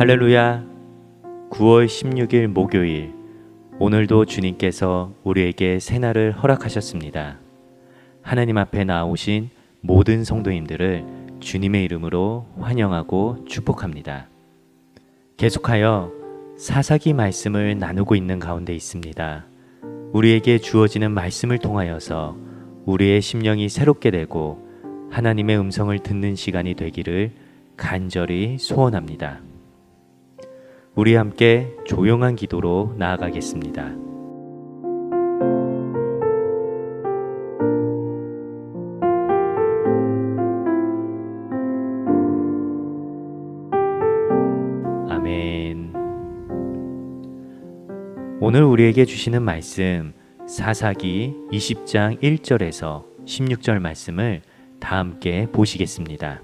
할렐루야. 9월 16일 목요일. 오늘도 주님께서 우리에게 새날을 허락하셨습니다. 하나님 앞에 나오신 모든 성도님들을 주님의 이름으로 환영하고 축복합니다. 계속하여 사사기 말씀을 나누고 있는 가운데 있습니다. 우리에게 주어지는 말씀을 통하여서 우리의 심령이 새롭게 되고 하나님의 음성을 듣는 시간이 되기를 간절히 소원합니다. 우리 함께 조용한 기도로 나아가겠습니다. 아멘. 오늘 우리에게 주시는 말씀 사사기 20장 1절에서 16절 말씀을 다 함께 보시겠습니다.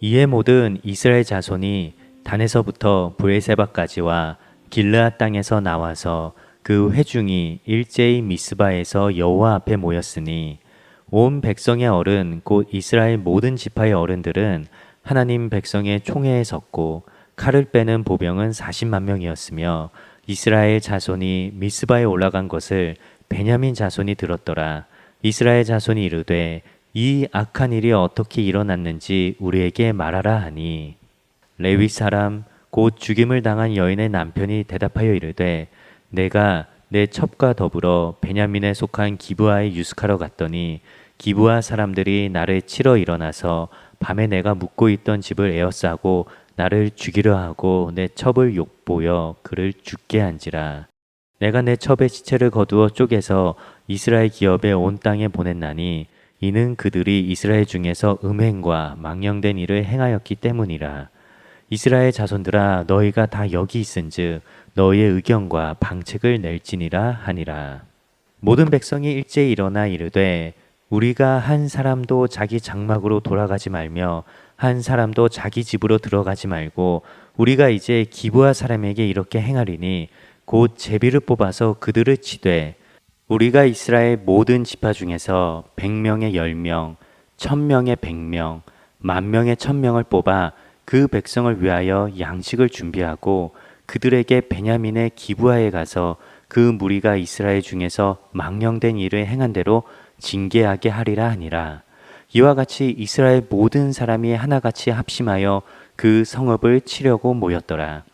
이에 모든 이스라엘 자손이 단에서부터 브에세바까지와 길르앗 땅에서 나와서 그 회중이 일제히 미스바에서 여호와 앞에 모였으니 온 백성의 어른 곧 이스라엘 모든 지파의 어른들은 하나님 백성의 총회에 섰고 칼을 빼는 보병은 40만 명이었으며 이스라엘 자손이 미스바에 올라간 것을 베냐민 자손이 들었더라. 이스라엘 자손이 이르되 이 악한 일이 어떻게 일어났는지 우리에게 말하라 하니 레위 사람 곧 죽임을 당한 여인의 남편이 대답하여 이르되 내가 내 첩과 더불어 베냐민에 속한 기브아에 유숙하러 갔더니 기브아 사람들이 나를 치러 일어나서 밤에 내가 묵고 있던 집을 에워싸고 나를 죽이려 하고 내 첩을 욕보여 그를 죽게 한지라. 내가 내 첩의 시체를 거두어 쪼개서 이스라엘 기업에 온 땅에 보냈나니 이는 그들이 이스라엘 중에서 음행과 망령된 일을 행하였기 때문이라 이스라엘 자손들아 너희가 다 여기 있은즉 너희의 의견과 방책을 낼지니라 하니라. 모든 백성이 일제히 일어나 이르되 우리가 한 사람도 자기 장막으로 돌아가지 말며 한 사람도 자기 집으로 들어가지 말고 우리가 이제 기부하 사람에게 이렇게 행하리니 곧 제비를 뽑아서 그들을 치되 우리가 이스라엘 모든 지파 중에서 백명의 열명, 천명의 백명, 만명의 천명을 뽑아 그 백성을 위하여 양식을 준비하고 그들에게 베냐민의 기부하에 가서 그 무리가 이스라엘 중에서 망령된 일을 행한 대로 징계하게 하리라 하니라. 이와 같이 이스라엘 모든 사람이 하나같이 합심하여 그 성읍을 치려고 모였더라.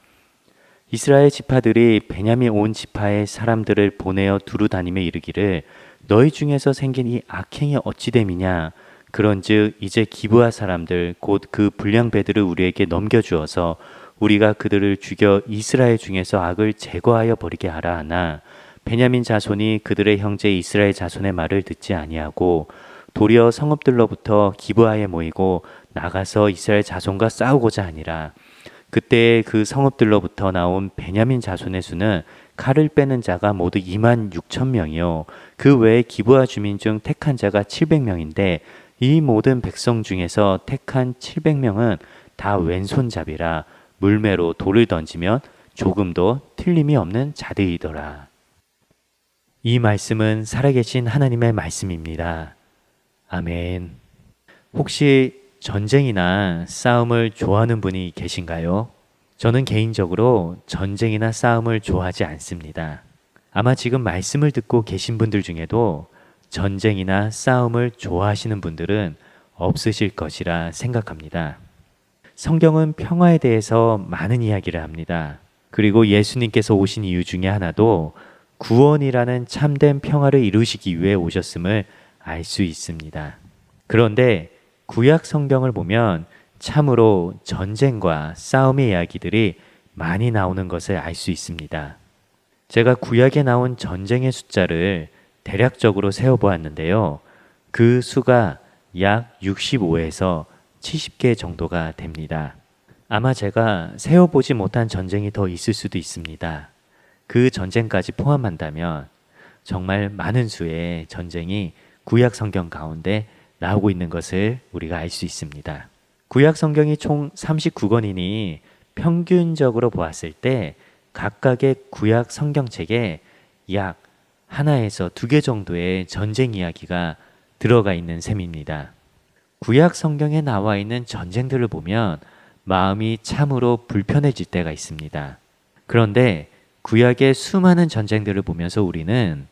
이스라엘 지파들이 베냐민 온 지파의 사람들을 보내어 두루 다니며 이르기를 너희 중에서 생긴 이 악행이 어찌 됨이냐 그런즉 이제 기부할 사람들 곧 그 불량 배들을 우리에게 넘겨 주어서 우리가 그들을 죽여 이스라엘 중에서 악을 제거하여 버리게 하라 하나 베냐민 자손이 그들의 형제 이스라엘 자손의 말을 듣지 아니하고 도리어 성읍들로부터 기부하에 모이고 나가서 이스라엘 자손과 싸우고자 하니라. 그때 그 성읍들로부터 나온 베냐민 자손의 수는 칼을 빼는 자가 모두 2만 6천 명이요. 그 외에 기부하 주민 중 택한 자가 700명인데 이 모든 백성 중에서 택한 700명은 다 왼손잡이라 물매로 돌을 던지면 조금도 틀림이 없는 자들이더라. 이 말씀은 살아계신 하나님의 말씀입니다. 아멘. 혹시 전쟁이나 싸움을 좋아하는 분이 계신가요? 저는 개인적으로 전쟁이나 싸움을 좋아하지 않습니다. 아마 지금 말씀을 듣고 계신 분들 중에도 전쟁이나 싸움을 좋아하시는 분들은 없으실 것이라 생각합니다. 성경은 평화에 대해서 많은 이야기를 합니다. 그리고 예수님께서 오신 이유 중에 하나도 구원이라는 참된 평화를 이루시기 위해 오셨음을 알 수 있습니다. 그런데 구약 성경을 보면 참으로 전쟁과 싸움의 이야기들이 많이 나오는 것을 알 수 있습니다. 제가 구약에 나온 전쟁의 숫자를 대략적으로 세어보았는데요. 그 수가 약 65에서 70개 정도가 됩니다. 아마 제가 세어보지 못한 전쟁이 더 있을 수도 있습니다. 그 전쟁까지 포함한다면 정말 많은 수의 전쟁이 구약 성경 가운데 나오고 있는 것을 우리가 알 수 있습니다. 구약 성경이 총 39권이니 평균적으로 보았을 때 각각의 구약 성경책에 약 하나에서 두 개 정도의 전쟁 이야기가 들어가 있는 셈입니다. 구약 성경에 나와 있는 전쟁들을 보면 마음이 참으로 불편해질 때가 있습니다. 그런데 구약의 수많은 전쟁들을 보면서 우리는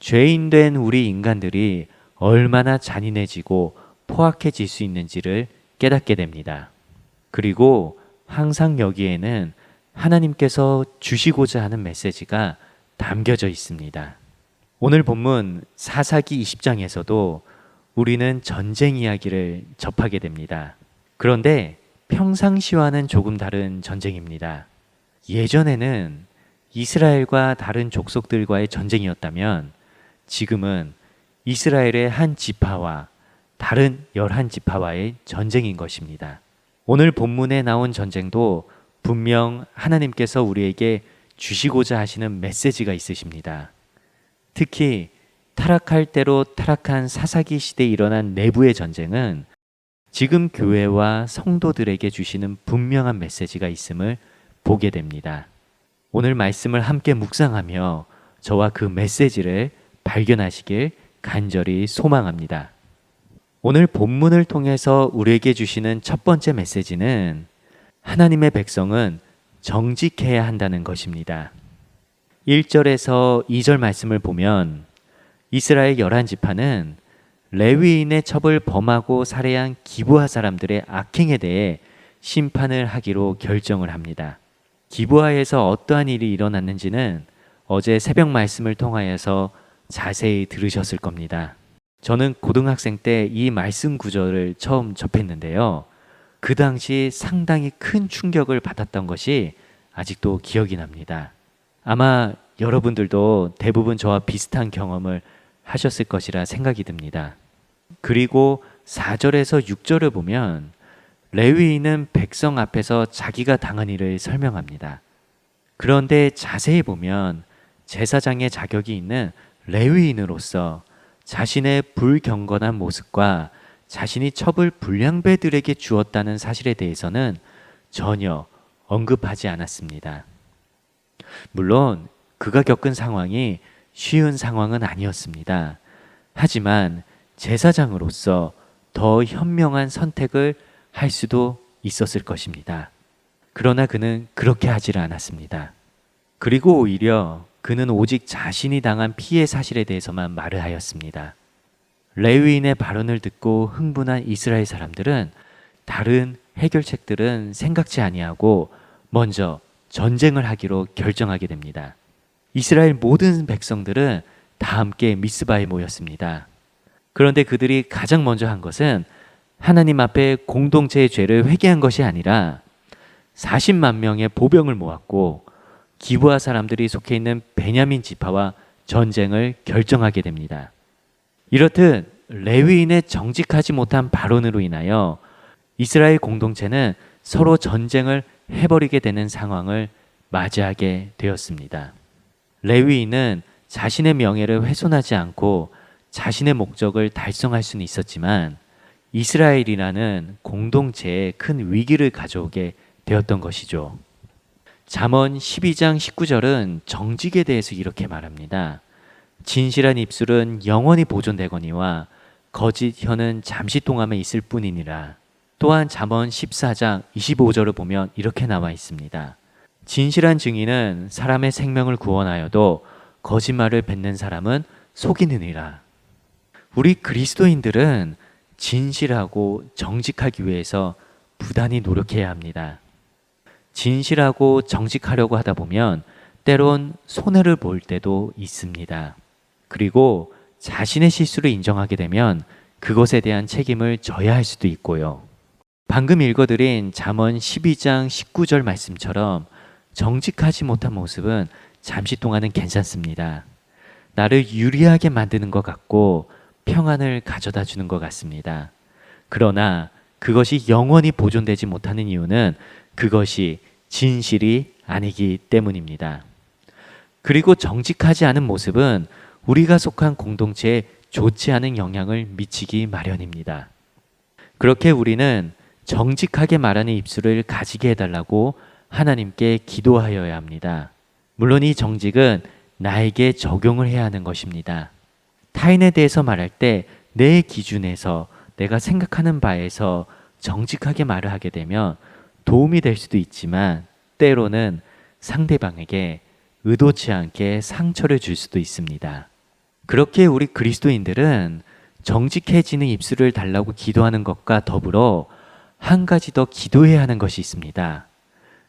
죄인 된 우리 인간들이 얼마나 잔인해지고 포악해질 수 있는지를 깨닫게 됩니다. 그리고 항상 여기에는 하나님께서 주시고자 하는 메시지가 담겨져 있습니다. 오늘 본문 사사기 20장에서도 우리는 전쟁 이야기를 접하게 됩니다. 그런데 평상시와는 조금 다른 전쟁입니다. 예전에는 이스라엘과 다른 족속들과의 전쟁이었다면 지금은 이스라엘의 한 지파와 다른 열한 지파와의 전쟁인 것입니다. 오늘 본문에 나온 전쟁도 분명 하나님께서 우리에게 주시고자 하시는 메시지가 있으십니다. 특히 타락할 대로 타락한 사사기 시대에 일어난 내부의 전쟁은 지금 교회와 성도들에게 주시는 분명한 메시지가 있음을 보게 됩니다. 오늘 말씀을 함께 묵상하며 저와 그 메시지를 발견하시길 간절히 소망합니다. 오늘 본문을 통해서 우리에게 주시는 첫 번째 메시지는 하나님의 백성은 정직해야 한다는 것입니다. 1절에서 2절 말씀을 보면 이스라엘 열한 지파는 레위인의 첩을 범하고 살해한 기부하 사람들의 악행에 대해 심판을 하기로 결정을 합니다. 기부하에서 어떠한 일이 일어났는지는 어제 새벽 말씀을 통하여서 자세히 들으셨을 겁니다. 저는 고등학생 때 이 말씀 구절을 처음 접했는데요. 그 당시 상당히 큰 충격을 받았던 것이 아직도 기억이 납니다. 아마 여러분들도 대부분 저와 비슷한 경험을 하셨을 것이라 생각이 듭니다. 그리고 4절에서 6절을 보면 레위인은 백성 앞에서 자기가 당한 일을 설명합니다. 그런데 자세히 보면 제사장의 자격이 있는 레위인으로서 자신의 불경건한 모습과 자신이 첩을 불량배들에게 주었다는 사실에 대해서는 전혀 언급하지 않았습니다. 물론 그가 겪은 상황이 쉬운 상황은 아니었습니다. 하지만 제사장으로서 더 현명한 선택을 할 수도 있었을 것입니다. 그러나 그는 그렇게 하지를 않았습니다. 그리고 오히려 그는 오직 자신이 당한 피해 사실에 대해서만 말을 하였습니다. 레위인의 발언을 듣고 흥분한 이스라엘 사람들은 다른 해결책들은 생각지 아니하고 먼저 전쟁을 하기로 결정하게 됩니다. 이스라엘 모든 백성들은 다 함께 미스바에 모였습니다. 그런데 그들이 가장 먼저 한 것은 하나님 앞에 공동체의 죄를 회개한 것이 아니라 40만 명의 보병을 모았고 기부하 사람들이 속해 있는 베냐민 지파와 전쟁을 결정하게 됩니다. 이렇듯 레위인의 정직하지 못한 발언으로 인하여 이스라엘 공동체는 서로 전쟁을 해버리게 되는 상황을 맞이하게 되었습니다. 레위인은 자신의 명예를 훼손하지 않고 자신의 목적을 달성할 수는 있었지만 이스라엘이라는 공동체에 큰 위기를 가져오게 되었던 것이죠. 잠언 12장 19절은 정직에 대해서 이렇게 말합니다. 진실한 입술은 영원히 보존되거니와 거짓 혀는 잠시 동안에 있을 뿐이니라. 또한 잠언 14장 25절을 보면 이렇게 나와 있습니다. 진실한 증인은 사람의 생명을 구원하여도 거짓말을 뱉는 사람은 속이느니라. 우리 그리스도인들은 진실하고 정직하기 위해서 부단히 노력해야 합니다. 진실하고 정직하려고 하다 보면 때론 손해를 볼 때도 있습니다. 그리고 자신의 실수를 인정하게 되면 그것에 대한 책임을 져야 할 수도 있고요. 방금 읽어드린 잠언 12장 19절 말씀처럼 정직하지 못한 모습은 잠시 동안은 괜찮습니다. 나를 유리하게 만드는 것 같고 평안을 가져다 주는 것 같습니다. 그러나 그것이 영원히 보존되지 못하는 이유는 그것이 진실이 아니기 때문입니다. 그리고 정직하지 않은 모습은 우리가 속한 공동체에 좋지 않은 영향을 미치기 마련입니다. 그렇게 우리는 정직하게 말하는 입술을 가지게 해달라고 하나님께 기도하여야 합니다. 물론 이 정직은 나에게 적용을 해야 하는 것입니다. 타인에 대해서 말할 때 내 기준에서 내가 생각하는 바에서 정직하게 말을 하게 되면 도움이 될 수도 있지만 때로는 상대방에게 의도치 않게 상처를 줄 수도 있습니다. 그렇게 우리 그리스도인들은 정직해지는 입술을 달라고 기도하는 것과 더불어 한 가지 더 기도해야 하는 것이 있습니다.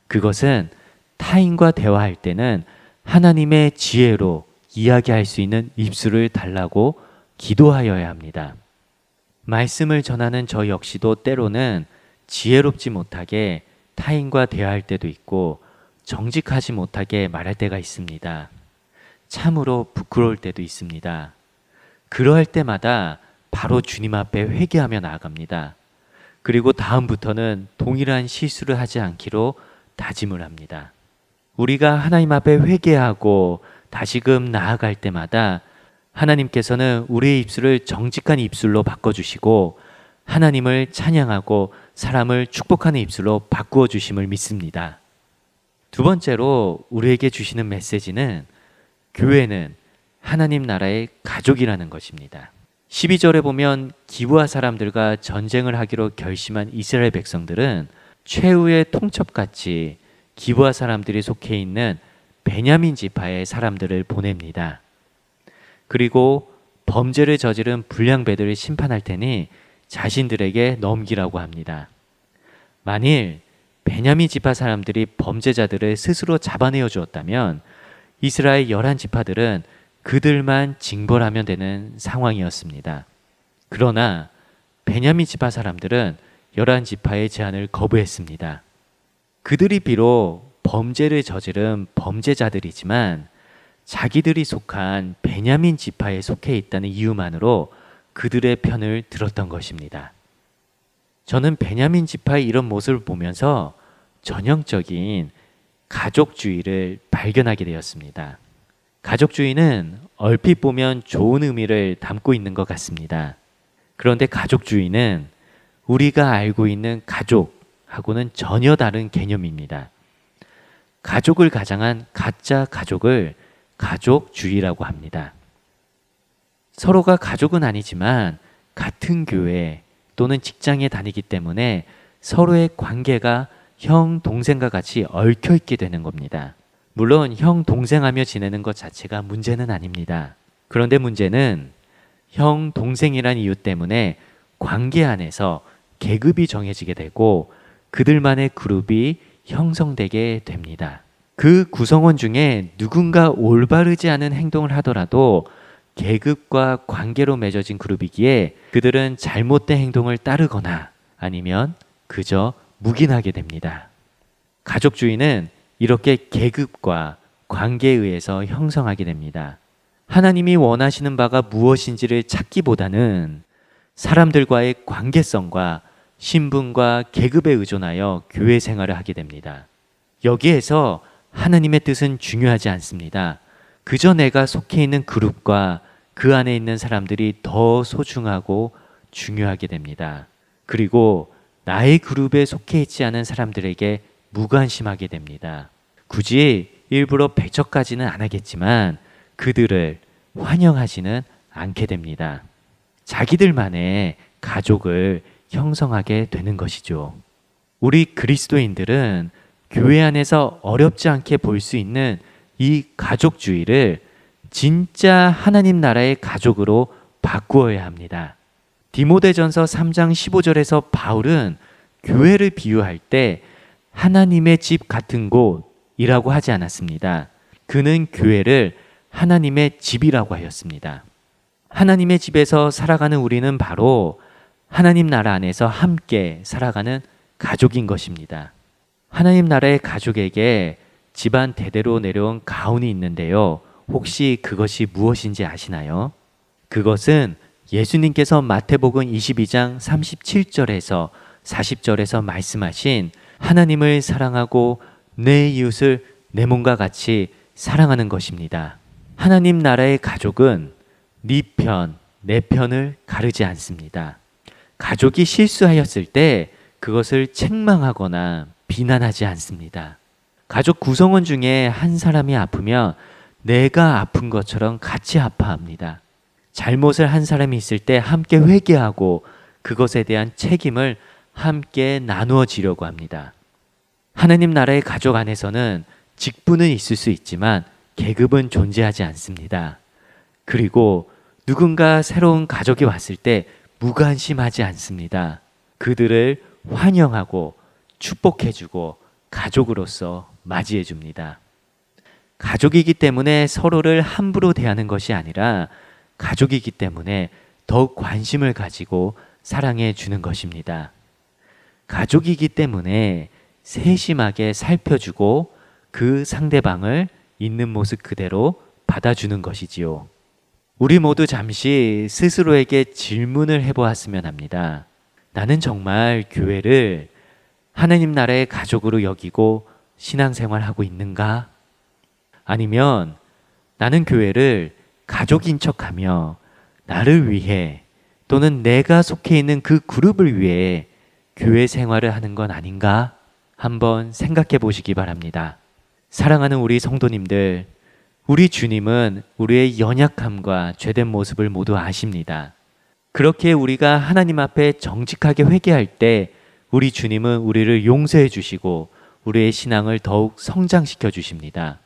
그것은 타인과 대화할 때는 하나님의 지혜로 이야기할 수 있는 입술을 달라고 기도하여야 합니다. 말씀을 전하는 저 역시도 때로는 지혜롭지 못하게 타인과 대화할 때도 있고 정직하지 못하게 말할 때가 있습니다. 참으로 부끄러울 때도 있습니다. 그러할 때마다 바로 주님 앞에 회개하며 나아갑니다. 그리고 다음부터는 동일한 실수를 하지 않기로 다짐을 합니다. 우리가 하나님 앞에 회개하고 다시금 나아갈 때마다 하나님께서는 우리의 입술을 정직한 입술로 바꿔주시고 하나님을 찬양하고 사람을 축복하는 입술로 바꾸어 주심을 믿습니다. 두 번째로 우리에게 주시는 메시지는 교회는 하나님 나라의 가족이라는 것입니다. 12절에 보면 기부하 사람들과 전쟁을 하기로 결심한 이스라엘 백성들은 최후의 통첩같이 기부하 사람들이 속해 있는 베냐민 지파의 사람들을 보냅니다. 그리고 범죄를 저지른 불량배들을 심판할 테니 자신들에게 넘기라고 합니다. 만일 베냐민 지파 사람들이 범죄자들을 스스로 잡아내어 주었다면 이스라엘 열한 지파들은 그들만 징벌하면 되는 상황이었습니다. 그러나 베냐민 지파 사람들은 열한 지파의 제안을 거부했습니다. 그들이 비록 범죄를 저지른 범죄자들이지만 자기들이 속한 베냐민 지파에 속해 있다는 이유만으로 그들의 편을 들었던 것입니다. 저는 베냐민 지파의 이런 모습을 보면서 전형적인 가족주의를 발견하게 되었습니다. 가족주의는 얼핏 보면 좋은 의미를 담고 있는 것 같습니다. 그런데 가족주의는 우리가 알고 있는 가족하고는 전혀 다른 개념입니다. 가족을 가장한 가짜 가족을 가족주의라고 합니다. 서로가 가족은 아니지만 같은 교회 또는 직장에 다니기 때문에 서로의 관계가 형, 동생과 같이 얽혀 있게 되는 겁니다. 물론 형, 동생하며 지내는 것 자체가 문제는 아닙니다. 그런데 문제는 형, 동생이란 이유 때문에 관계 안에서 계급이 정해지게 되고 그들만의 그룹이 형성되게 됩니다. 그 구성원 중에 누군가 올바르지 않은 행동을 하더라도 계급과 관계로 맺어진 그룹이기에 그들은 잘못된 행동을 따르거나 아니면 그저 묵인하게 됩니다. 가족주의는 이렇게 계급과 관계에 의해서 형성하게 됩니다. 하나님이 원하시는 바가 무엇인지를 찾기보다는 사람들과의 관계성과 신분과 계급에 의존하여 교회 생활을 하게 됩니다. 여기에서 하나님의 뜻은 중요하지 않습니다. 그저 내가 속해 있는 그룹과 그 안에 있는 사람들이 더 소중하고 중요하게 됩니다. 그리고 나의 그룹에 속해 있지 않은 사람들에게 무관심하게 됩니다. 굳이 일부러 배척까지는 안 하겠지만 그들을 환영하지는 않게 됩니다. 자기들만의 가족을 형성하게 되는 것이죠. 우리 그리스도인들은 교회 안에서 어렵지 않게 볼 수 있는 이 가족주의를 진짜 하나님 나라의 가족으로 바꾸어야 합니다. 디모데전서 3장 15절에서 바울은 교회를 비유할 때 하나님의 집 같은 곳이라고 하지 않았습니다. 그는 교회를 하나님의 집이라고 하였습니다. 하나님의 집에서 살아가는 우리는 바로 하나님 나라 안에서 함께 살아가는 가족인 것입니다. 하나님 나라의 가족에게 집안 대대로 내려온 가훈이 있는데요. 혹시 그것이 무엇인지 아시나요? 그것은 예수님께서 마태복음 22장 37절에서 40절에서 말씀하신 하나님을 사랑하고 내 이웃을 내 몸과 같이 사랑하는 것입니다. 하나님 나라의 가족은 네 편, 내 편을 가르지 않습니다. 가족이 실수하였을 때 그것을 책망하거나 비난하지 않습니다. 가족 구성원 중에 한 사람이 아프면 내가 아픈 것처럼 같이 아파합니다. 잘못을 한 사람이 있을 때 함께 회개하고 그것에 대한 책임을 함께 나누어지려고 합니다. 하나님 나라의 가족 안에서는 직분은 있을 수 있지만 계급은 존재하지 않습니다. 그리고 누군가 새로운 가족이 왔을 때 무관심하지 않습니다. 그들을 환영하고 축복해주고 가족으로서 맞이해줍니다. 가족이기 때문에 서로를 함부로 대하는 것이 아니라 가족이기 때문에 더욱 관심을 가지고 사랑해 주는 것입니다. 가족이기 때문에 세심하게 살펴주고 그 상대방을 있는 모습 그대로 받아주는 것이지요. 우리 모두 잠시 스스로에게 질문을 해보았으면 합니다. 나는 정말 교회를 하나님 나라의 가족으로 여기고 신앙생활하고 있는가? 아니면 나는 교회를 가족인 척하며 나를 위해 또는 내가 속해 있는 그 그룹을 위해 교회 생활을 하는 건 아닌가? 한번 생각해 보시기 바랍니다. 사랑하는 우리 성도님들, 우리 주님은 우리의 연약함과 죄된 모습을 모두 아십니다. 그렇게 우리가 하나님 앞에 정직하게 회개할 때 우리 주님은 우리를 용서해 주시고 우리의 신앙을 더욱 성장시켜 주십니다.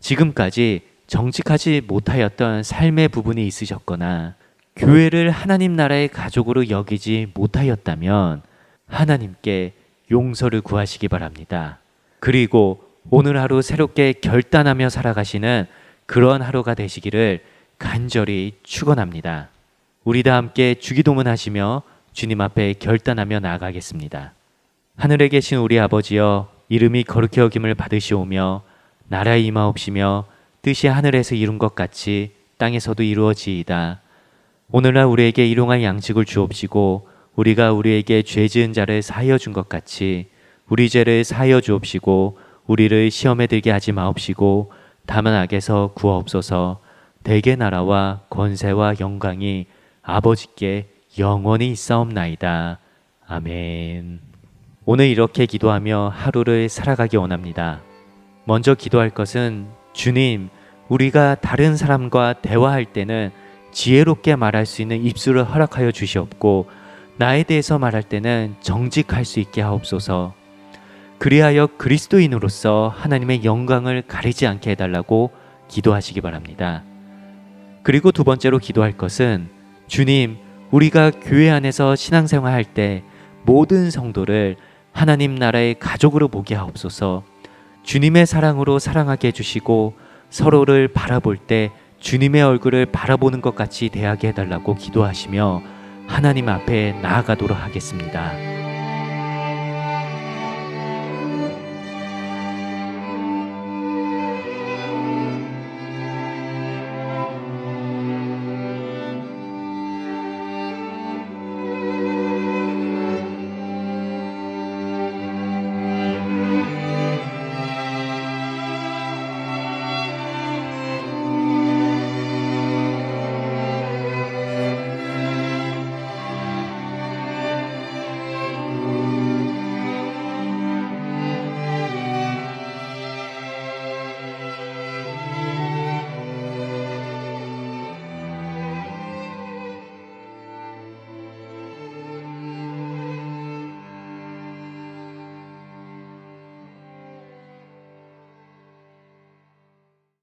지금까지 정직하지 못하였던 삶의 부분이 있으셨거나 교회를 하나님 나라의 가족으로 여기지 못하였다면 하나님께 용서를 구하시기 바랍니다. 그리고 오늘 하루 새롭게 결단하며 살아가시는 그런 하루가 되시기를 간절히 축원합니다. 우리 다 함께 주기도문 하시며 주님 앞에 결단하며 나아가겠습니다. 하늘에 계신 우리 아버지여 이름이 거룩히 여김을 받으시오며 나라에 임하옵시며 뜻이 하늘에서 이룬 것 같이 땅에서도 이루어지이다. 오늘날 우리에게 일용할 양식을 주옵시고 우리가 우리에게 죄 지은 자를 사하여 준 것 같이 우리 죄를 사하여 주옵시고 우리를 시험에 들게 하지 마옵시고 다만 악에서 구하옵소서 대개 나라와 권세와 영광이 아버지께 영원히 있사옵나이다. 아멘. 오늘 이렇게 기도하며 하루를 살아가기 원합니다. 먼저 기도할 것은 주님, 우리가 다른 사람과 대화할 때는 지혜롭게 말할 수 있는 입술을 허락하여 주시옵고 나에 대해서 말할 때는 정직할 수 있게 하옵소서. 그리하여 그리스도인으로서 하나님의 영광을 가리지 않게 해달라고 기도하시기 바랍니다. 그리고 두 번째로 기도할 것은 주님, 우리가 교회 안에서 신앙생활 할 때 모든 성도를 하나님 나라의 가족으로 보게 하옵소서. 주님의 사랑으로 사랑하게 해주시고 서로를 바라볼 때 주님의 얼굴을 바라보는 것 같이 대하게 해달라고 기도하시며 하나님 앞에 나아가도록 하겠습니다.